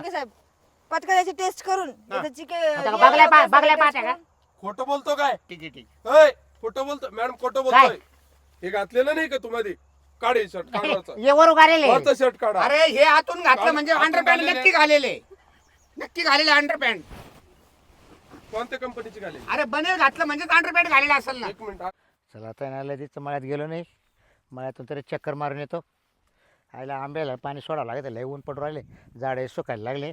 साहेब पटकन याची टेस्ट करून आता हे बघलाय पा- बघलाय का? करून. खोटं बोलतो काय? ठीक आहे ठीक. ऐ खोटं बोलतो मॅडम खोटं? बोलतोय. हे घातलेलं नाही का तुम्हाला काढ शर्ट काढ वरचा. ये वर उगारेले वरचा शर्ट काढा. अरे हे आतून घातलं घाल- म्हणजे आतून अंडरपॅन्ट घालेले. नक्की घालेले. नक्की घालेले अंडरपॅन्ट कोणत्या कंपनीची घालेली? अरे बनेल घातलं म्हणजेच अंडरपॅन्ट घालेलं असेल ना. एक मिनिट चला आता ना लगेच मळ्यात गेलो नाही. मळ्यातून तरी चक्कर मारून येतो. आईला आंब्याला पाणी सोडावं लागत लय ऊन पडून राहिले. झाडे सुकायला लागले.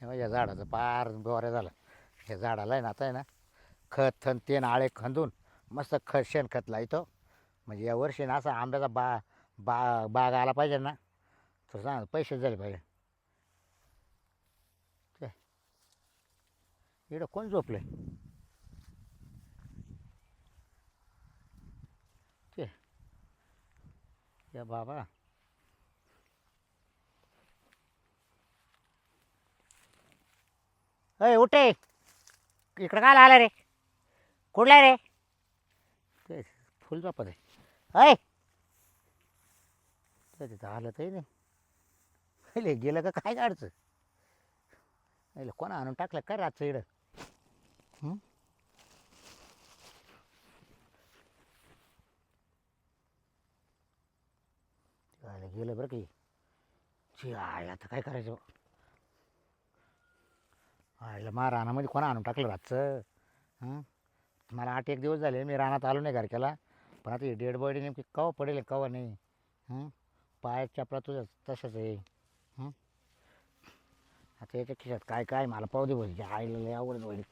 या झाडाचं पार बोऱ्या झालं. हे झाडाला आहे ना आता आहे ना खत थन तेन आळे खंदून मस्त खत शेणखत लावतो म्हणजे या वर्षी ना असा आंब्याचा बा बा बाग आला पाहिजे ना तर सांग पैसे झाले पाहिजे. इकडं कोण झोपलं या बाबा. अय उठे इकडं काय आला रे? कुठला रे? ते फुल झोपत आहे. अय तिथं आलं तरी नाही. पहिले गेलं का काय काढचं? पहिले कोणा आणून टाकलं? काय रातचं इकडं? हं? गेलं बरं की ची आयला आता काय करायचं? आयला मा रानामध्ये कोणा आणून टाकलं रातचं? मला आठ एक दिवस झाले मी रानात आलो नाही घरक्याला. पण आता ही डेड बॉडी नेमकी कवा पडेल कवा नाही? हं? पायात चपला तुझ्या तसंच आहे. आता याच्या खिशात काय काय? मला पाहू दे बोल आईला लय आवडत होईल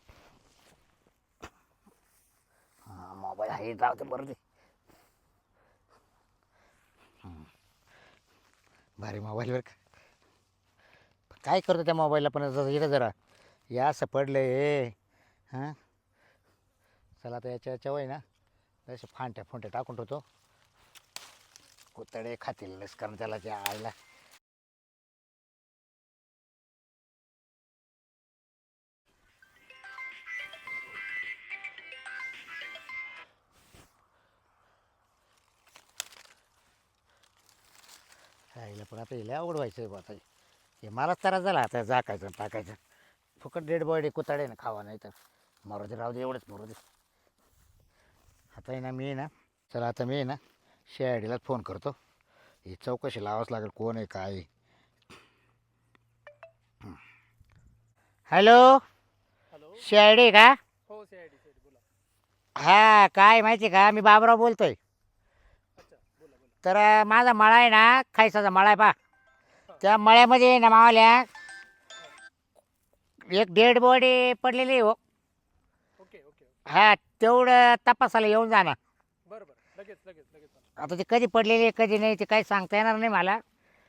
हां मोबाईल आहे जाऊ दे बरं दे. भारी मोबाईलवर का. काय करतो त्या मोबाईलला पण जरा इथं जरा. या असं पडलं हे. हां? चला आता याच्या याच्या वय ना. जसे फांट्या फुंट्या टाकून ठेवतो. कुतडे खातील लस कारण त्याला त्या आईला. पण आता हिला आवड व्हायचं आहे बा आता. हे मलाच त्रास झाला आता झाकायचं आणि टाकायचं. फुकट डेड बॉडी कुताडे ना खावा नाही तर मरू दे राहू दे एवढंच मरू दे. आता आहे ना मी ना चला आता मी ना शेआयडीलाच फोन करतो. ही चौकशी लावाच लागेल कोण आहे काय. हॅलो? हॅलो? शेआयडी का? हो बोला. हा काय माहिती का? मी बाबराव बोलतोय. तर माझा मळा आहे ना खायसाचा मळा आहे पा त्या मळ्यामध्ये ना मावाल्या एक डेड बॉडी पडलेली आहे हो. Okay okay okay. हा तेवढं तपासाला येऊन जा ना बरं बरं. लगेच लगेच लगेच आलो. आता ते कधी पडलेली आहे कधी नाही ते काही सांगता येणार नाही मला.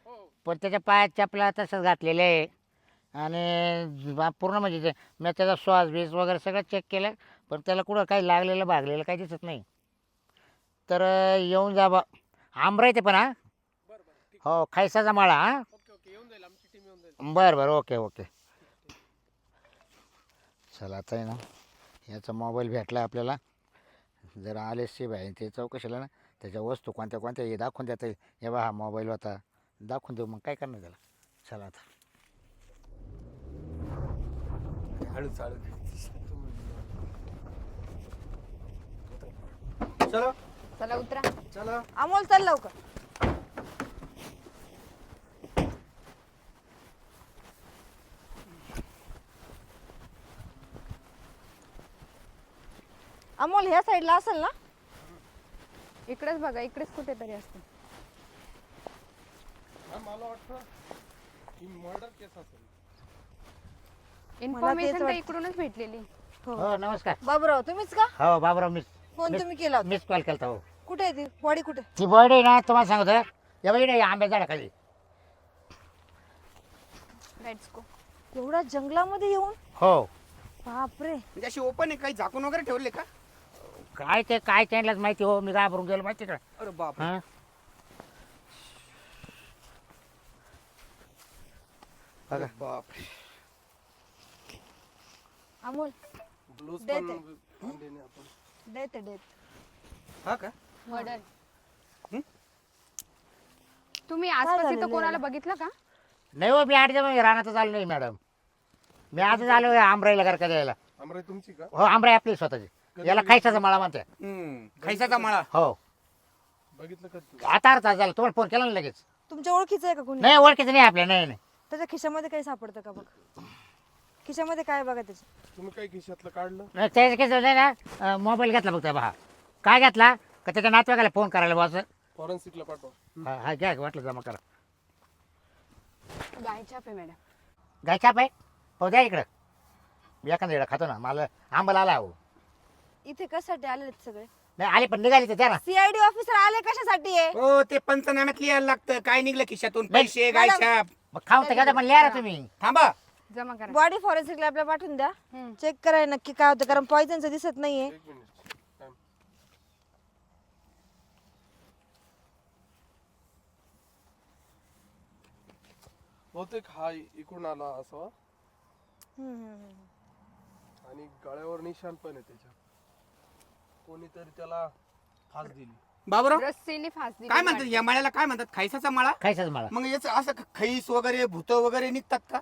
हो. पण त्याच्या पायात चपला तसंच घातलेले आहे. आणि बा- पूर्ण म्हणजे ते मी त्याचा श्वास बीस वगैरे सगळं चेक केलं पण त्याला कुठं काही लागलेलं भागलेलं काही दिसत नाही. तर अं, येऊन जा बा. आंबरा येते पण हा? बरं बरं ठीक हो खायसाचा मळा हा? ओके ओके येऊन जाईल आमची टीम येऊन जाईल बरं बरं ओके ओके. चला आता आहे ना याचा मोबाईल भेटला आपल्याला. जर आले सी भाई ते चौकशीला ना त्याच्या वस्तू कोणत्या कोणत्या हे दाखवून देता येईल. हे बा हा मोबाईल होता. दाखवून देऊ मग काय करणार त्याला? चला आता. हळू चालू. चला. उतरा. चला. अमोल चल लवकर. अमोल ह्या साईडला असेल ना? इकडेच बघा इकडेच कुठेतरी असते मला वाटतं ही मर्डर केस असेल. इन्फॉर्मेशन तर वाटतं. इकडूनच भेटलेली. हो नमस्कार. बाबूराव तुम्हीच का? हो बाबराव मिस फोन तुम्ही केला होता? मिस कॉल केला हो. कुठे आहे ती? बॉडी कुठे? ती बॉडी ना तुम्हाला सांगतो. या बाई नाही आंब्या झाडा खाली लेट्स गो एवढ्या जंगलामध्ये येऊन? हो. बापरे. म्हणजे अशी ओपन आहे काही झाकून वगैरे ठेवले का? काय ते काय त्यांनाच माहिती हो मी घाबरून गेलो माहिती का? अरे बाप हां? बघा. बाप अमोल ब्लूज देते. पण आपण डेथ डेथ. हा का? मर्डर तुम्ही आसपास इथं कोणाला? बघितलं का? नाही हो मी आठ दिवस रानातच आलो नाही मॅडम. मी आजच आलो आमराईला घर का द्यायला अमराई तुमची का? हो आमराई आपली स्वतःची. याला खायचा मला म्हणते. खायचा मळा. हो. बघितलं का तू? आता झाला तुम्हाला फोन केला ना लगेच. तुमच्या ओळखीचं आहे का कोणी? नाही ओळखीचं नाही आपल्या नाही नाही. त्याच्या खिशामध्ये काही सापडतं का बघ? खिशामध्ये काय आहे बघा त्याच्या तुम्ही काय खिशातलं काढलं? नाही त्याच्या केस नाही ना मोबाईल घेतला बघता बहा काय घेतला? का त्याच्या नातवाकाला फोन करायला बॉस फॉरेन्सिकला पाठवा. हा घ्या वाटलं जमा करा. गायच्या पे मॅडम गायच्या पाय हो द्या इकडं. मी एखादा इकडं खातो ना मला आंबाला आला हो इथे कशासाठी आले सगळे? नाही आले पण निघाली तर द्या ना. सीआयडी ऑफिसर आले कशासाठी आहे? हो ते पंचनाम्यात लिहायला लागतं. काय निघलं खिशातून? पैसे. गायछाप मग खाऊन तर घ्या पण लिहा ना तुम्ही. थांबा. जमा करा. बॉडी फॉरेन्सिक लॅबला पाठवून द्या. हम्म. चेक कराय नक्की काय होतं कारण पॉइझनचं दिसत नाहीये. एक मिनिट काय? बहुतेक हा इकडून आला असावा हम्म, हम्म, हम्म. आणि गळ्यावर निशाण पण आहे त्याच्या कोणीतरी त्याला फास दिली. बाबूराव? रस्सीने फास दिली काय म्हणतात या मळ्याला काय म्हणतात? खायसाचा मळा? खायचंच मला मग याच असं खैस वगैरे भूत वगैरे निघतात का?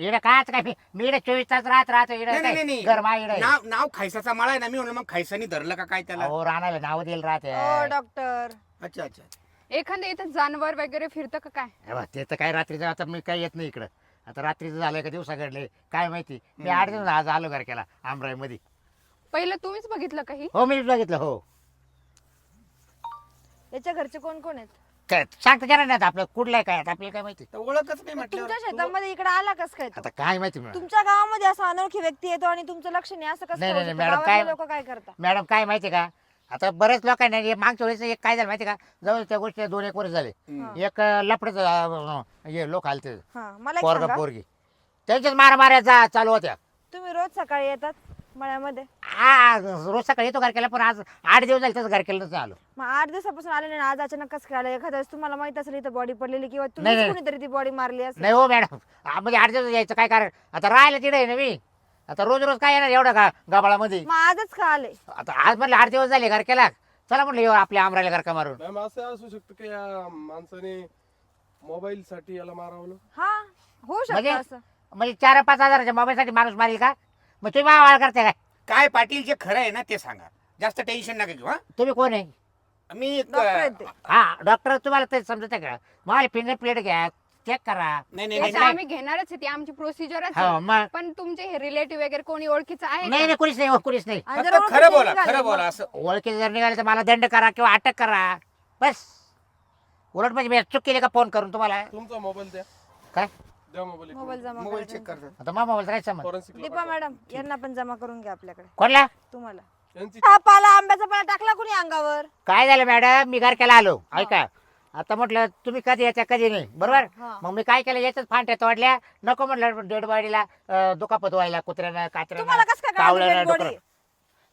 इकडे कायच काय मी इकडे चोवीस तास राहत राहतो नाही नाही इकडे नाही गरमा इकडे नाव नाव खायसाचा मळा आहे ना मी म्हणलं मग खायसानी धरलं का काय त्याला? हो राहणार नाव देईल राहते. ओ डॉक्टर. अच्छा अच्छा एखादं इथं जानवर वगैरे फिरतं का काय? हे बघ, ते तर काय रात्रीचं आता मी काही येत नाही इकडं. आता रात्रीचं झालंय का दिवसा घडले काय माहिती? मी आठ दिवस आज आलो घर केला आमराई मध्ये पहिलं तुम्हीच बघितलं काही हो? मी बघितलं हो. याच्या घरचे कोण कोण आहेत? काय सांगता जरा नाही आता आपलं कुठलंय काय आता आपल्याला काय माहिती? तर ओळखच नाही म्हटलं तुमच्या शेतामध्ये इकडे आला कस काय तो? आता काय माहिती मॅडम? तुमच्या गावामध्ये असा अनोळखी व्यक्ती येतो आणि तुमचं लक्ष नाही असं कसं नाही? मॅडम, काय- लोक काय करता मॅडम काय माहिती का? आता बरेच लोकांना हे मागच्या वेळेस एक काय झालं माहिती का? जवळ त्या गोष्टी दोन एक वर्ष झाले. एक लफडच हे लोक आले ते हा मला एक पोरगा सांगा. पोरगी. त्यांच्याच मारामाऱ्या जा चालू होत्या. तुम्ही रोज सकाळी येतात? मळ्यामध्ये. हा रोज सकाळी येतो घर केला पण आज आठ दिवस झाले तसं घर केलं आलो. मग आठ दिवसापासून आले नाही आज अचानक कसं काय आलं? एखाद्या वेळेस तुम्हाला माहीत असेल इथं बॉडी पडलेली किंवा तुम्ही नाही. कोणीतरी ती बॉडी मारली असेल. नाही हो मॅडम आ, म्हणजे आठ दिवस यायचं काय कारण? आता राहायला तिकडे आहे ना मी. आता रोज रोज काय येणार एवढं का गाबाळामध्ये? मग आजच का आले? आता आज म्हटलं आठ दिवस झाले घर केला चला म्हटलं येऊ आपल्या आमरायला घर का मारून. मॅम असं असू शकतं की या माणसाने मोबाईल साठी याला मारावलं? हा होऊ म्हणजे? शकतं असं. म्हणजे चार पाच हजाराच्या मोबाईलसाठी माणूस मारेल का? मग तुम्ही मावाळ करते काय? काय पाटील जे खरं आहे ना ते सांगा. जास्त टेन्शन नका घेऊ हा. तुम्ही कोण आहे? मी एक- डॉक्टर आहेत ते. हा. डॉक्टर तुम्हाला ते समजते का? मला फिंगर प्लेट घ्या चेक करा. नाही आम्ही घेणारच आहे ती आमची प्रोसिजरच हो मग. पण तुमचे हे रिलेटिव्ह वगैरे कोणी ओळखीचं आहे नाही का? नाही कुणीच नाही हो, कुणीच नाही. आणि जर फक्त ओळखीचे खरं बोला निघाले, खरं बोला असं. ओळखी जर निघाले तर मला दंड करा किंवा अटक करा. बस. उलट म्हणजे मी चूक केली का फोन करून तुम्हाला? तुमचा मोबाईल द्या. काय? द्या मोबाईल मोबाईल जमा मोबाईल करा चेक त्यांचा. करतात आता मा मोबाईल काय समज फॉरेन्सिकला दीपा पाठवा. मॅडम यांना पण जमा करून घ्या आपल्याकडे. कोणला? तुम्हाला. यांची हा पाला आंब्याचा पाला टाकला कुणी अंगावर? काय झालं मॅडम? मी घर केला आलो ऐका. आता म्हटलं तुम्ही कधी याच्या कधी नाही. बरोबर? हा. मग मी काय केलं? याच्याच फांट्या तोडल्या. नको म्हटलं डेड बॉडीला दुखापत व्हायला कुत्र्यानं तुम्हाला कसं काय कात्र्यानं कावळ्यानं कळालं dead?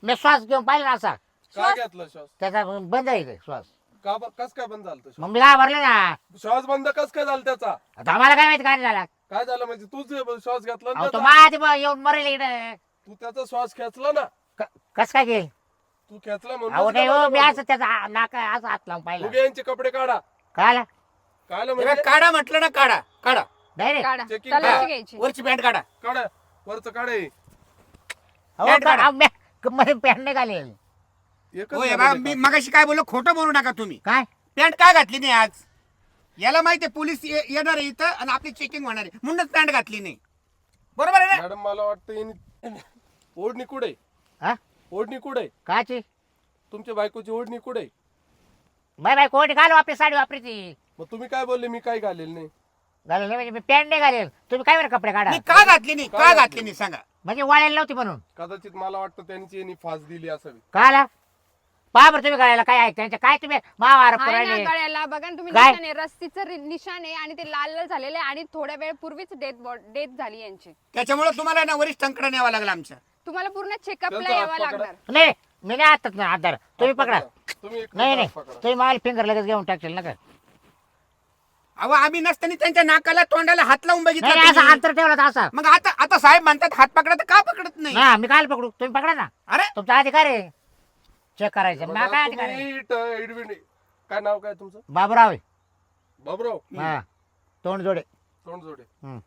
मी श्वास घेऊन पाहिला ना असा. काय घेतला श्वास? त्याचा बंद आहे ते श्वास. का कस काय बंद झालं तो श्वास? मग मी घाबरले ना. श्वास बंद कस काय झाला त्याचा? आता आम्हाला काय माहिती काय झाला? काय झालं म्हणजे तूच श्वास घेतला ना अहो तो त्याचा? माझ्या आधी येऊन मरेल इकडे. तू त्याचा श्वास खेचला ना? कस काय गेल तू खेचला अहो म्हणून नाही हो मी असं त्याचा नाका असं हात लावून पाहिला. यांचे कपडे काढा. काय बघ, म्हणजे? काढा म्हटलं ना काढा काढा. नाही काढा. Checking तलाशी करा. घ्यायची. वरची पॅन्ट काढा. काढा. वरच काढे काढा. मध्ये पॅन्ट नाही घालेल. एकच हो हे का? मी मगाशी काय बोललो खोटं बोलू नका तुम्ही. काय? पॅन्ट का घातली नाही आज? याला माहितीये पोलीस ये- येणार आहे इथं आणि आपली चेकिंग होणार आहे. म्हणूनच पॅन्ट घातली नाही. बरोबर आहे ना? मॅडम मला वाटतं यांनी- ओढणी कुठे? हा? ओढणी कुठे? काची? तुमच्या बायकोची ओढणी कुठे? बाय बाय कोणी घालू आपली साडी वापरी ती मग तुम्ही काय बोलले मी काय घालेल नाही? घालेल नाही म्हणजे मी पॅन्ट नाही घालेल. तुम्ही काय बरं कपडे काढा? मी का घातली नाही? का घातली नाही? सांगा. म्हणजे वाळायला नव्हती म्हणून. कदाचित मला वाटतं त्यांची यांनी फास दिली असावी. का आला पहा बरं तुम्ही गळ्याला काय आहे त्यांच्या काय तुम्ही मावार आहे ना पुराणे गळ्याला. बघा ना तुम्ही काय? निशाण आहे रस्सीचं रि- निशाण आहे आणि ते लाल लाल झालेलं आहे आणि थोड्या वेळ पूर्वीच डेथ डेथ झाली यांची. त्याच्यामुळे तुम्हाला ना वरिष्ठांकडे न्यावं लागलं आमच्या तुम्हाला पूर्ण चेकअपला त्यांचा यावं हात पकडा. लागणार. नाही मी नाही हातात ना हातदार तुम्ही पकडा. तुम्ही नाही नाही. पकडा. तुम्ही मला फिंगर लगेच घेऊन टाकशील ना का? अहो आम्ही नसताना त्यांच्या नाकाला तोंडाला हात लावून नाही नाही, बघितलं असा तुम्ही. अंतर ठेवला होता असा. मग आता आता साहेब म्हणतात हात पकडा तर का पकडत नाही? ना मी काय पकडू. तुम्ही पकडा ना. अरे! तुमचा अधिकार आहे. चेक करायचं. मला काय अधिकार आहे तुम्ही इट- इडविन- काय नाव काय तुमचं? बाबूराव आहे. बाबराव? हा. तोंड जोडे. तोंड जोडे. हम्म.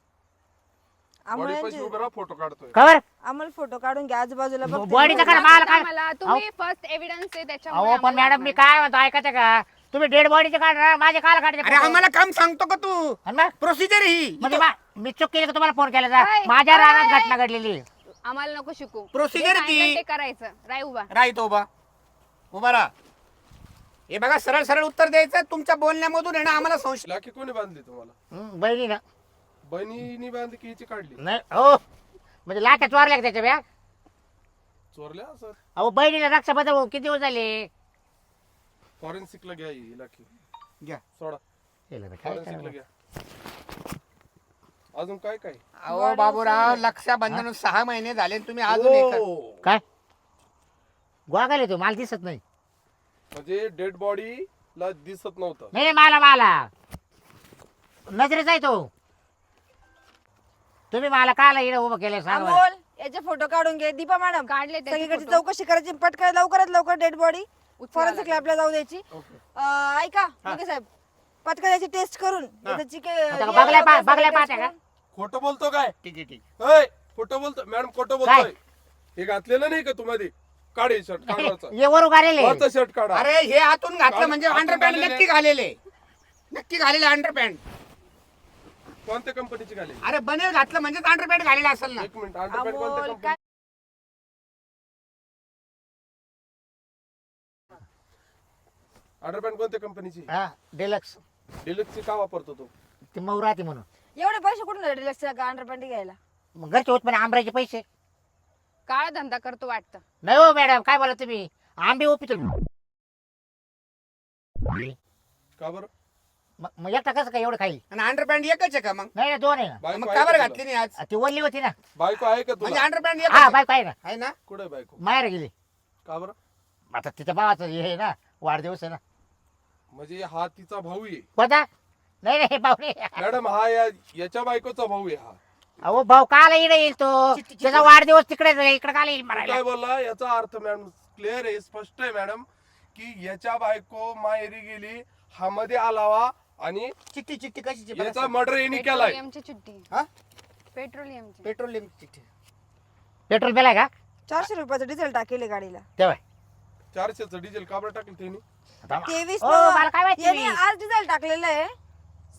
अमोल बॉडी पैसे यांचे- उभे राहा फोटो काढतोय. कवर अमोल फोटो काढून घ्या. आजूबाजूला बघते. बॉडीचा काय मला काय? मला तुम्ही फर्स्ट एव्हिडन्स आहे त्याच्यामुळे अहो पण आम्हाला मॅडम मी. काय म्हणतो ऐकायचं का? तुम्ही डेड बॉडीचे काढणार माझे काल अरे आम्हाला काम सांगतो का तू? प्रोसिजर ही. म्हणजे मा- मी चूक केली का तुम्हाला फोन केला जा ऐ, माझ्या रानात ऐ. घटना घडलेली. आम्हाला नको शिकू. Procedure जे सांगितलं ती. ते करायचं. राय उभा. राईट उभा. उभा राहा. हे बघा सरळ सरळ उत्तर द्यायचं तुमच्या बोलण्यामधून आहे ना आम्हाला संशय लाखी कोणी बांधली तुम्हाला? हं, बहिणी ना बहिणीनी बांधली की हिची काढली? नाही हो. म्हणजे लाख्या चोरल्या का त्याच्या बॅग चोरल्या सर अहो बहिणीला रक्षाबंधन होऊन किती दिवस झाले? फॉरेन्सिकला घ्या ही लाखी. घ्या. सोडा. केलं तर काय फॉरेन्सिकला करावं? घ्या. अजून काय काय? अहो बाबूराव रक्षाबंधन सहा महिने झाले आणि तुम्ही अजून एक ओ, काय? गोगाले तू मला दिसत नाही. म्हणजे डेड बॉडीला दिसत नव्हतं. नाही नाही, मला मला. नजरेचा आहे तो. तुम्ही मला काला इकडे उभं केलं सांग. बरं. अमोल याचे फोटो काढून घे. दीपा मॅडम काढले त्याचे सगळीकडची photo. चौकशी करायची. पटकन लवकरात लवकर डेड बॉडी फॉरेन्सिक लॅबला जाऊ द्यायची. ओके. अं, ऐका मुके साहेब. पटकन याची टेस्ट करून. त्याची के- बघल्या पा- test बघल्या पाहत्या का? खोटं बोलतो काय? ठीक आहे ठीक खोटं बोलतो. मॅडम खोटं? बोलतोय. हे घातलेलं नाही का तुम्हाला काढ शर्ट काढायचा. ये वर उगारेले वरचा शर्ट काढा. अरे हे आतून घातलं म्हणजे आतून अंडरपॅन्ट घालेले. नक्की घालेले. नक्की घालेले अंडरपॅन्ट कोणत्या कंपनीची घाली अरे बनेल घातलं म्हणजे अंडरपॅन्ट घालेलं असेल ना. एक मिनिट अंडरपॅन्ट कोणत्या अमोल कंपनी काय? अंडरपॅन्ट कोणत्या कंपनीची हा डेलक्स डिलक्सची का वापरतो तो? ती मऊ राहते म्हणून. एवढे पैसे कुठून का अंडरपॅन्ट घ्यायला? मग घरचे होत पण आंब्याचे पैसे. काळा धंदा करतो वाटतं. नाही हो मॅडम काय बोला तुम्ही? आंबे ओपितो का बरं? मग एकटा कसं काय एवढं खाईल? आणि अंडरपॅन्ट एकच आहे का मग? नाही नाही, दोन आहे. ना बायको मग आहे का बरं घातली नाही आज? ती वल्ली होती ना. तुला? बायको आहे का म्हणजे तुला अंडरपॅन्ट एकच हा आहे. बाय काय ना. आहे ना? कुठे बायको? माहेर गेली. का बरं? आता तिच्या भावाचं हे आहे ना वाढदिवस आहे ना. म्हणजे हा तिचा भाऊ आहे. कोणता? नाही नाही पाहुणे. मॅडम हा या याच्या बायकोचा भाऊ आहे हा. अहो भाऊ काला इकडे येईल तो. त्याचा वाढदिवस तिकडे इकडे काला येईल मरायला काय बोलला? याचा अर्थ मॅडम क्लिअर आहे स्पष्ट आहे मॅडम की याच्या बायको माहेरी गेली हा मध्ये आलावा आणि चिठ्ठी चिठ्ठी कशी याचा मर्डर यांनी केलाय. पेट्रोलियमची चिठ्ठी. हा? पेट्रोलियमची पेट्रोलियम चिठ्ठी. पेट्रोल पेलाय का? चारशे रुपयाचं डिझेल टाकेले गाडीला. तेव्हा. चारशेचं डिझेल का बरं टाकलं त्यांनी? तेवीस ओ, मला काय माहिती? यांनी आज डिझेल टाकलेलं आहे.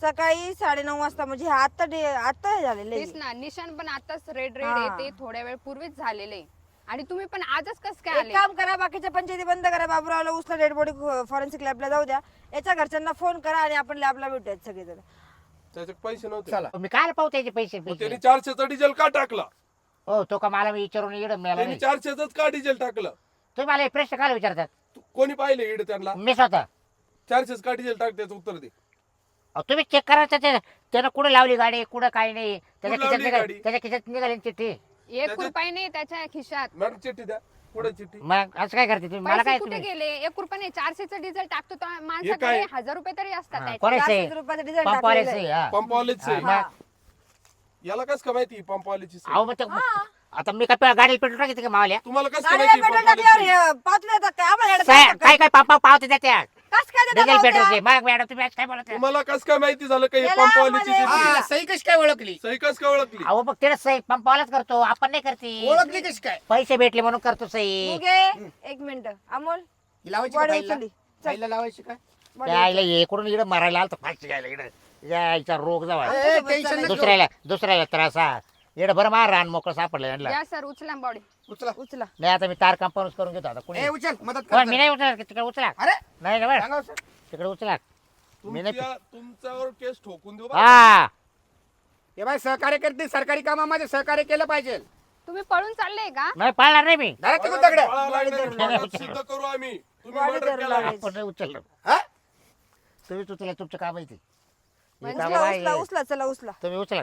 सकाळी साडेनऊ वाजता म्हणजे हे आता डे- आता हे झालेलं तेच आहे ना निशाण पण आताच रेड रेड हा. आहे ते थोड्या वेळ पूर्वीच झालेले आणि तुम्ही पण आजच कस काय एक आले? काम करा बाकीच्या पंचायती बंद करा बाबूरावला उचला डेड बॉडी फॉरेन्सिक लॅबला जाऊ द्या. याच्या घरच्यांना फोन करा आणि आपण लॅबला भेटूयात सगळेजण. त्याचे पैसे नव्हते. चला. मी काय पाहू त्याचे पैसे? मग पैसे त्यांनी चारशेचा डिझेल का टाकला? हो तो का मला मी विचारून इकडे मिळाला त्यांनी नाही. चारशेच का डिझेल टाकलं? तुम्ही मला हे प्रश्न काय विचारतात? तू- कोणी पाहिले इकडे त्यांना? मी स्वतः. चारशेच का डिझेल टाक त्याचं उत्तर दे. अहो, तुम्ही चेक करा त्याच्या त्यानं कुठे लावली गाडी कुठं काय नाही त्याच्या कुठं खिशात लावली निघाली गाडी? त्याच्या खिशात निघाली ना चिठ्ठी एक त्याच्यात- रुपये नाही त्याच्या खिशात मॅडम चिठ्ठी द्या पुढे चिठ्ठी मग असं काय करते तुम्ही मला पैसे काय कुठे तुम्ही गेले एक रुपये चारशेचं डिझेल टाकतो तर काय? माणसाकडे हजार रुपये तरी असतात हा, त्याचे. कोणाचं आहे? चारशे रुपयाचं डिझेल टाकलेलं आहे. हा. पंपवालेच आहे. याला कस का माहिती पंपवाल्याची सोय? अहो मग ते- आता मी काय गाडीला पेट्रोल टाकते का मावल्या तुम्हाला कस का गाडीला माहिती पेट्रोल पंपवाल्याची टाकल्यावर सोय? हे पावती देतात काय आम्हाला साहेब, काय काय? पापा पावते देत्या कसं काय डिझेल? पेट्रोलचे. मग मॅडम तुम्ही आज काय बोलत आहे? तुम्हाला कस काय माहिती झालं का हे याला पंपवाल्याची आम्हाला- चिठ्ठी? हा सही कशी काय ओळखली? सही कस काय ओळखली? अहो मग सही पंपावालाच करतो. आपण नाही करते ओळखली कशी काय? पैसे भेटले म्हणून करतो सही. मुगे एक मिनिट. अमोल ही लावायची का बॉडी फाईलला? उचलली. चल. लावायची का? बॉडी त्या आईला इकडून इकडे मारायला आलं तर फाशी घ्यायला इकडे. यायचा रोग जावा ए, टेन्शन नको. घेऊ. दुसऱ्याला दुसऱ्याला त्रास हा इकडे बरं मार रान मोकळं सापडलं यांना. या सर उचला बॉडी उचला. उचला. नाही आता मी तार कंपाऊंड करून घेतो आता. कुणी ए उचल. मदत पण कर मी नाही उचला तिकडे उचला. अरे. नाही ना बरं? सांगा हो, सर. तिकडे उचला. मी नाही तुमच्या तुमच्यावर केस ठोकून देऊ. हा. हे बाय सहकार्य करते सरकारी कामामध्ये सहकार्य केलं पाहिजे. तुम्ही पळून चालले का? नाही पाळणार नाही मी. धरा तिकडून दगड मदत सिद्ध करू आम्ही. तुम्ही मर्डर केला. आपण नाही उचललं हा? तुम्ही उचला तुमचं काम आहे ते. हे उचला काम उचला आहे. उचला चला उचला. तुम्ही उचला.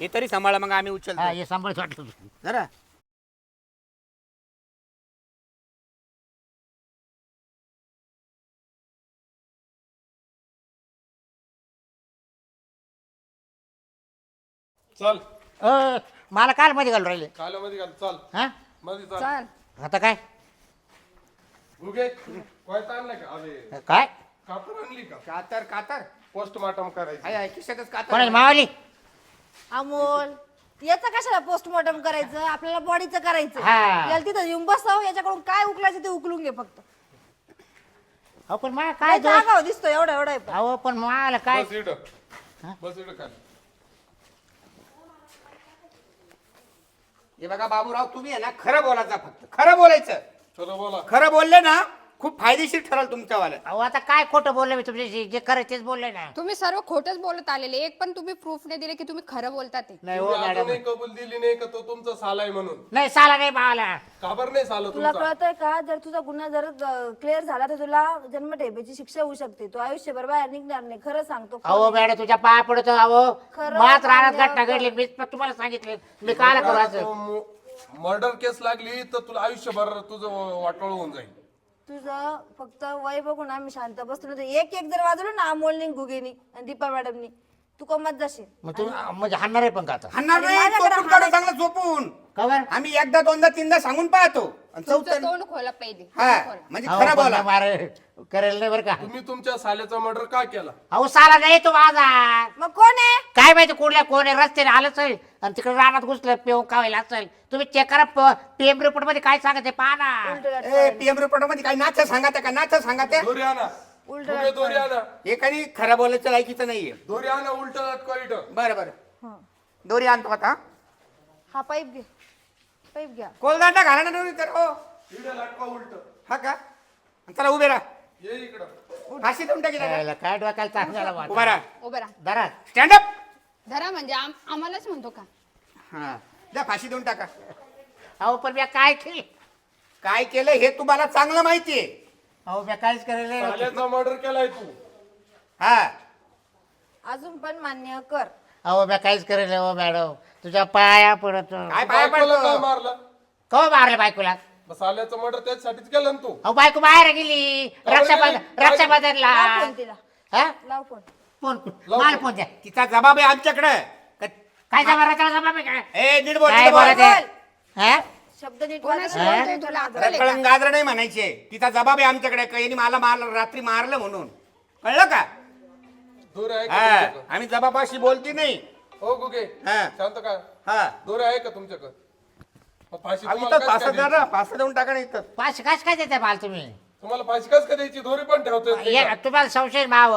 हे तरी सांभाळा मग आम्ही हा उचलतो. हे सांभाळत वाटलं जरा. चल. अ, मला काल मध्ये घालून राहिले. काल्यामध्ये घाल चल. हा? मध्ये चल. चल. आता काय? उगे कोयता आणलाय का? अरे. काय? कातर आणली का? कातर कातर. पोस्टमार्टम करायचं. आहे आहे, खिशातच कातर कोणाची आहे. मावाली? अमोल याचं कशाला पोस्टमॉर्टम करायचं? आपल्याला बॉडीचं करायचं हा. याला तिथं येऊन बसाव याच्याकडून काय उकलायचं ते उकलून घे फक्त. अहो पण मला काय काय दोष? जागा दिसतो एवढा एवढा आहे. पण. अहो पण मला काय बस इकडं बस इकडं खाली. हे बघा बाबूराव तुम्ही आहे ना खरं बोलायचं फक्त. खरं बोलायचं. चलो बोला. खरं बोलले ना खूप फायदेशीर ठरेल तुमच्यावाला अहो आता काय खोटं बोलले मी तुमच्याशी जे खरं तेच बोलले ना. तुम्ही सर्व खोटच बोलत आलेले. एक पण तुम्ही प्रूफ नाही दिले की तुम्ही खरं बोलता ते. नाही हो तुम्ही मॅडम. अजूनही कबूल दिली नाही का तो तुमचा साला आहे म्हणून? नाही साला नाही मावाला काबर नाही साला तुला तुमचा? कळतंय का? जर तुझा गुन्हा जर क्लिअर झाला तर तुला जन्मठेपेची शिक्षा होऊ शकते. तू आयुष्यभर बाहेर निघणार नाही. खरं सांगतो अहो मॅडम तुझ्या पाया पडतो अहो. खरं मात राहण्यात घटना घडली मी पण तुम्हाला सांगितले. मी काला करू असं. मर्डर केस लागली तर तुला आयुष्यभर तुझं वाटोळ होऊन जाईल. तुझं फक्त वय बघून आम्ही शांत बसतो नाही तर एक एक जर वाजवलं ना अमोलनी गुगेनी आणि दीपा मॅडमनी तू कमत जाशील. मग म्हणजे हाणणार आहे पण का आता? हाणणार नाही माझ्याकडे हाणायचं- चांगलं चोपून. खबर आम्ही एकदा दोनदा तीनदा सांगून पाहतो. आणि तुमचं चौथ्या तोंड खोला पहिले. हा तोंड खोला. म्हणजे अहो, खरं पण बोला. मी मार करेल नाही बरं का? तुम्ही तुमच्या साल्याचा मर्डर का केला? अहो साला नाही तो माझा. मग कोण आहे? काय माहिती कुठल्या कोण आहे? रस्त्याने आलं असेल आणि तिकडे रानात घुसलं पेव कावायला असेल. तुम्ही चेक करा पीएम रिपोर्टमध्ये काय सांगते पहा ना. ए पीएम रिपोर्टमध्ये काही नाच सांगा त्या का? नाच सांगा त्या दोरी आणा. उलट फुगे दोरी आणा. हे काही खरं बोलायचं लायकीचं नाहीये. दोरी आणा उलट लटका इथं बरं बरं. हं. दोरी आणतो आता. हा पाईप घे. पाईप घ्या. कोलदांडा घाला ना दोरी तर हो. इथं उलट. हा का? चला उभे राहा. ये इकडं. फाशी देऊन टाकी त्याला. यायला काय डोक्याला ताण झाला बा. उभा राहा. उभं राहा. धरा. स्टँड अप धरा म्हणजे आम- आम्हालाच म्हणतो का? हा. द्या फाशी देऊन टाका. अहो पण मी काय केली? काय केलं हे तुम्हाला चांगलं माहितीये. अहो मी काहीच करेल नाही. साल्याचा मर्डर केलाय तू. हा. अजून पण मान्य कर. अहो मी काहीच करेल नाही, हो मॅडम. तुझ्या पाया पडत. काय पाया बायकोला का पडतो मारलं? कहो मारले बायकोला? मग साल्याचं मर्डर त्याच्यासाठीच केलं ना तू. अहो बायको बाहेर गेली. रक्षाबंधन रक्षाबंधनला लाव फोन तिला. हा? लाव फोन. फोन लाव माल फोन. फोन द्या. तिचा जबाब आहे आमच्याकडे. काय जमा रचाला जमा काय? ए नीट बोल काय नीट बोल. बोलत? आहे? हा? शब्द नीट कोणाशी. बोलतोय तुला गाजर नाही म्हणायचे. तिचा जबाब आहे आमच्याकडे. काही मला मार रात्री मारलं म्हणून. कळलं का? दोरी आहे का हा. तुमच्याकडं? आम्ही जबाबाशी बोलती नाही. हो गुगे. हा. शांत का? हा. दोरी आहे का तुमच्याकडे? मग फाशी आम्ही तुम्हाला तर कस पास काय द्या द्यायची? ना पास देऊन टाका ना इथं. पाच काय काय देते माल तुम्ही? तुम्हाला फाशी कस का द्यायची? दोरी पण ठेवतोय. ये, तुम्हाला संशय माव.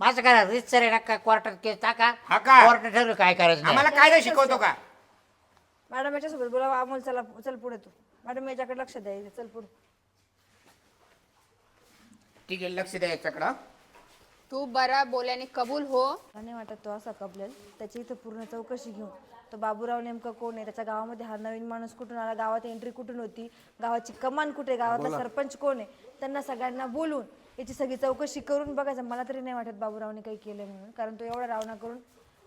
माझं काय रित सर नका कोर्टात केस टाका. हा का? कोर्टात काय करायचं नाही. आम्हाला काय नाही शिकवतो का? मॅडम याच्यासोबत बोला अमोल चला चल पुढे तू. मॅडम याच्याकडे लक्ष द्यायचं चल पुढे. ठीक आहे लक्ष द्या याच्याकडं. तू बरा बोल्याने कबूल हो. मला नाही वाटत तो असा कपलेल त्याची इथं पूर्ण चौकशी घेऊन. तो बाबूराव नेमका कोण आहे? त्याच्या गावामध्ये हा नवीन माणूस कुठून आला? गावात एंट्री कुठून होती? गावाची कमान कुठे? आहे, गावातला सरपंच कोण आहे? त्यांना सगळ्यांना बोलून याची सगळी चौकशी करून बघायचं. मला तरी नाही वाटत बाबूरावने काही केलं म्हणून. कारण तो एवढा रावणा करून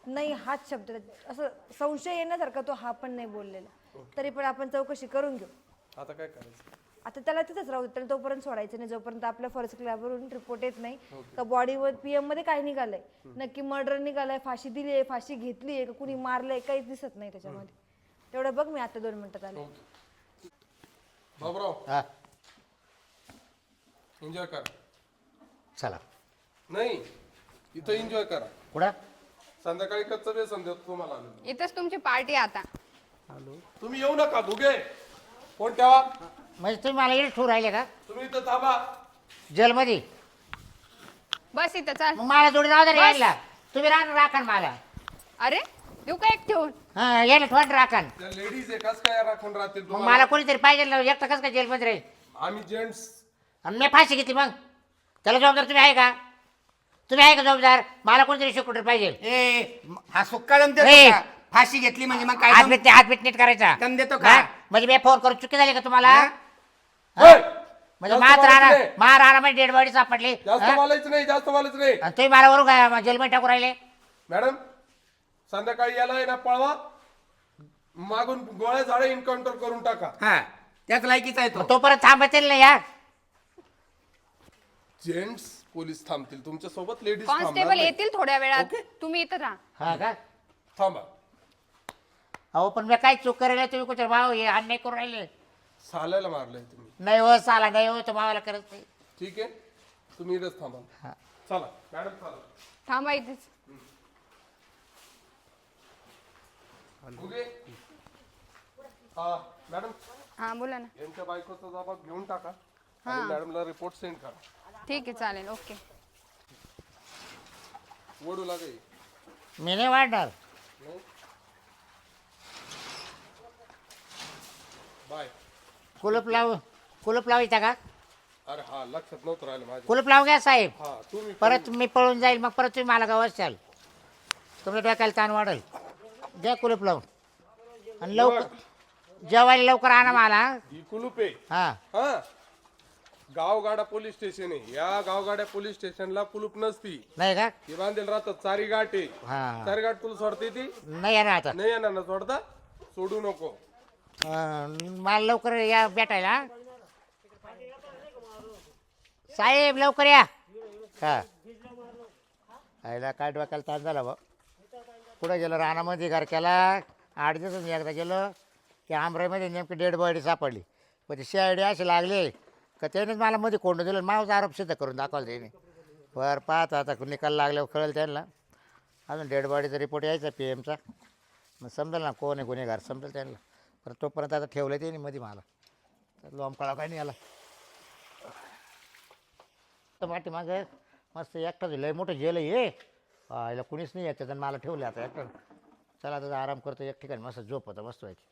नाही हाच शब्द असं संशय येण्यासारखा तो हा पण नाही बोललेला. तरी पण आपण चौकशी करून घेऊ. आता काय करायचं? आता त्याला तिथंच राहू दे. त्याला तोपर्यंत सोडायचं नाही. जोपर्यंत आपल्या फॉरेस्ट लॅबवरून रिपोर्ट येत नाही का बॉडीवर पीएममध्ये काय निघालंय? नक्की मर्डर निघालंय फाशी दिली आहे फाशी घेतली आहे का कुणी मारलंय काहीच दिसत नाही त्याच्यामध्ये. तेवढं बघ मी आता दोन मिनिटात आले. बाबराव. हा, एन्जॉय करा. चला. नाही इथं एन्जॉय करा. कुठं? संध्याकाळी कच्चं बेसन देतो तुम्हाला आम्ही. इथंच तुमची पार्टी आता. तुम्ही येऊ नका घुगे फोन ठेवा? म्हणजे तुम्ही मला इकडे ठेवू राहिले का? तुम्ही इथं थांबा. जेलमध्ये. बस इथं चल. मग मला जोडी जाऊ दे रे बस. यायला. तुम्ही राहणार राखण मला. अरे देऊ का एक ठेवून? हा यायला थोडं राखण. त्या लेडीज आहे कस काय राखून राहतील मग तुम्हाला? मला कोणीतरी पाहिजे ना एकटा कसं काय जेलमध्ये राहील? आम्ही जेंट्स आणि मी फाशी घेतली मग. त्याला जबाबदार तुम्ही आहे का तुम्ही आहे का जबाबदार मला कोणतरी शिकवटर पाहिजे ए हा सुक्का दम देतो ए. का? फाशी घेतली म्हणजे मग काय हात दम- बीट हात बीट नीट करायचा दम देतो का? हा? म्हणजे मी फोन करून चुकी झाली का तुम्हाला हा? हा? म्हणजे जास्त मात बोलायचं राहणार नाही. मार राहणार डेड बॉडी सापडली जास्त हा? बोलायचं नाही जास्त बोलायचं नाही आणि तुम्ही मला वरून काय जेलमध्ये टाकू राहिले मॅडम संध्याकाळी याला आहे ना पळवा मागून गोळ्या झाडे एन्काउंटर करून टाका हा त्याच लायकीचा आहे तो मग तोपर्यंत थांबतील नाही यार जेंट्स पोलीस थांबतील. तुमच्यासोबत लेडीज कॉन्स्टेबल येतील थोड्या वेळात. ओके. तुम्ही इथं राहा. हा का? थांबा. अहो पण मी काय चूक करायला तुम्ही कुठे भाऊ हे अन्याय करून राहिले? साल्याला मारलंय तुम्ही. नाही हो साला नाही हो तो मावाला करत नाही. ठीक आहे? तुम्ही इथंच थांबा. चला मॅडम चला थांबा इथेच. उगे. हा मॅडम. हा बोला ना. यांच्या बायकोचा जबाब घेऊन टाका. आणि मॅडमला रिपोर्ट सेंड करा. ठीक आहे चालेल. ओके. वडू लागे मी नाही वाढणार नाही बाय. कुलूप लाव कुलूप लावायचा का? अरे हा लक्षात नव्हतं राहिलं माझ्या. कुलूप लावून घ्या साहेब. हा तुम्ही परत मी पळून जाईल मग परत तुम्ही मला गावात चाल. तुमच्या डोक्याला ताण वाढेल. द्या कुलूप लावून. आणि लवकर जेवायला लवकर आणा मला. ही कुलूप आहे. हा. हा. गावगाडा पोलीस स्टेशन आहे. या गावगाड्या पोलीस स्टेशनला कुलूप नसती. नाही का? ही बांधेल राहतात चारी गाठ आहे. हा. चारी गाठ तुला सोडते ती? नाही येणार आता. नाही येणार ना सोडता? सोडू नको. अं, मला लवकर या भेटायला. साहेब लवकर या. हा. आईला काय डोक्याला ताण झाला बा. कुठं गेलो? रानामध्ये घर केला. आठ दिवस एकदा गेलो. की आमराईमध्ये नेमकी डेड बॉडी सापडली. पण ते सी असे लागले. का त्यानेच मला मध्ये कोंडून दिलं माझा आरोप सिद्ध करून दाखवला त्याने. वर पाहत आता निकाल लागल्यावर कळेल त्यांना. अजून डेड बॉडीचा रिपोर्ट यायचा पी एमचा मग समजेल ना कोण आहे गुन्हेगार समजेल त्यांना. पण तोपर्यंत आता ठेवलं ते नाही मध्ये मला. तर लोंबकाळा काय नाही आला तर माटी मागं मस्त एकटाच लय मोठं जेल आहे हे. याला कुणीच नाही येत त्याचं मला ठेवलं आता एकटं चला आता आराम करतो एक ठिकाणी मस्त झोप होता मस्त व्हायची